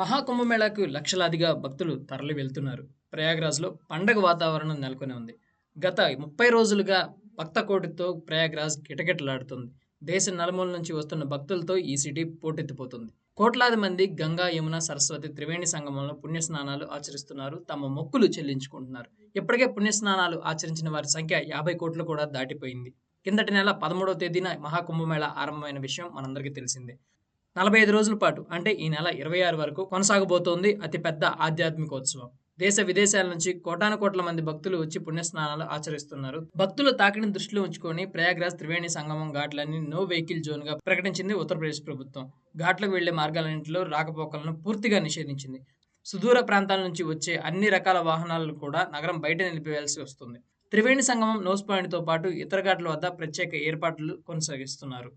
మహాకుంభమేళాకు లక్షలాదిగా భక్తులు తరలి వెళ్తున్నారు. ప్రయాగ్రాజ్లో పండగ వాతావరణం నెలకొని ఉంది. గత ముప్పై రోజులుగా భక్త కోటితో ప్రయాగ్రాజ్ కిటకిటలాడుతుంది. దేశ నలుమూల నుంచి వస్తున్న భక్తులతో ఈ సిటీ పోటెత్తిపోతుంది. కోట్లాది మంది గంగా యమున సరస్వతి త్రివేణి సంగమంలో పుణ్యస్నానాలు ఆచరిస్తున్నారు. తమ మొక్కులు చెల్లించుకుంటున్నారు. ఇప్పటికే పుణ్యస్నానాలు ఆచరించిన వారి సంఖ్య యాభై కోట్లు కూడా దాటిపోయింది. కిందటి నెల పదమూడవ తేదీన మహాకుంభమేళ ఆరంభమైన విషయం మనందరికీ తెలిసిందే. నలభై ఐదు రోజుల పాటు అంటే ఈ నెల ఇరవై ఆరు వరకు కొనసాగబోతోంది అతిపెద్ద ఆధ్యాత్మికోత్సవం. దేశ విదేశాల నుంచి కోటాను కోట్ల మంది భక్తులు వచ్చి పుణ్యస్నానాలు ఆచరిస్తున్నారు. భక్తులు తాకిడిని దృష్టిలో ఉంచుకొని ప్రయాగ్రాజ్ త్రివేణి సంగమం ఘాట్లన్నీ నో వెహికల్ జోన్గా ప్రకటించింది ఉత్తరప్రదేశ్ ప్రభుత్వం. ఘాట్లకు వెళ్ళే మార్గాలన్నింటిలో రాకపోకలను పూర్తిగా నిషేధించింది. సుదూర ప్రాంతాల నుంచి వచ్చే అన్ని రకాల వాహనాలను కూడా నగరం బయట నిలిపివేయాల్సి వస్తుంది. త్రివేణి సంగమం నోస్ పాయింట్తో పాటు ఇతర ఘాట్ల వద్ద ప్రత్యేక ఏర్పాట్లు కొనసాగిస్తున్నారు.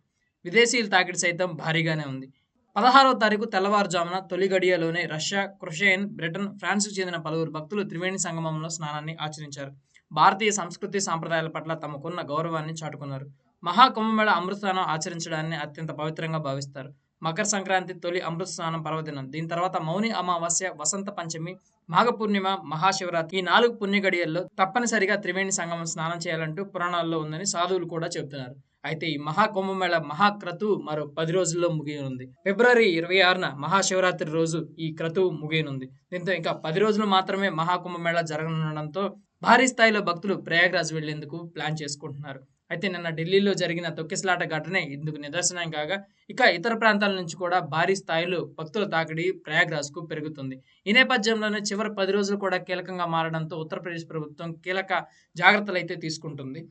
విదేశీయుల తాకిడి సైతం భారీగానే ఉంది. పదహారవ తారీఖు తెల్లవారుజామున తొలి గడియలోనే రష్యా క్రొషేన్ బ్రిటన్ ఫ్రాన్స్కు చెందిన పలువురు భక్తులు త్రివేణి సంగమంలో స్నానాన్ని ఆచరించారు. భారతీయ సంస్కృతి సాంప్రదాయాల పట్ల తమకున్న గౌరవాన్ని చాటుకున్నారు. మహాకుంభమేళ అమృత స్నానం ఆచరించడాన్ని అత్యంత పవిత్రంగా భావిస్తారు. మకర సంక్రాంతి తొలి అమృత స్నానం పర్వదినం. దీని తర్వాత మౌని అమావాస్య వసంత పంచమి మాఘ పూర్ణిమ మహాశివరాత్రి ఈ నాలుగు పుణ్య గడియల్లో తప్పనిసరిగా త్రివేణి సంగమం స్నానం చేయాలంటూ పురాణాల్లో ఉందని సాధువులు కూడా చెబుతున్నారు. అయితే ఈ మహాకుంభమేళ మహాక్రతు మరో పది రోజుల్లో ముగియనుంది. ఫిబ్రవరి ఇరవై ఆరున మహాశివరాత్రి రోజు ఈ క్రతువు ముగియనుంది. దీంతో ఇంకా పది రోజులు మాత్రమే మహాకుంభమేళ జరగనుండడంతో భారీ స్థాయిలో భక్తులు ప్రయాగ్రాజ్ వెళ్ళేందుకు ప్లాన్ చేసుకుంటున్నారు. అయితే నిన్న ఢిల్లీలో జరిగిన తొక్కిసలాట ఘటనే ఇందుకు నిదర్శనం కాగా ఇక ఇతర ప్రాంతాల నుంచి కూడా భారీ స్థాయిలో భక్తుల తాకిడి ప్రయాగ్రాజ్కు పెరుగుతుంది. ఈ నేపథ్యంలోనే చివరి పది రోజులు కూడా కీలకంగా మారడంతో ఉత్తరప్రదేశ్ ప్రభుత్వం కీలక జాగ్రత్తలు అయితే తీసుకుంటుంది.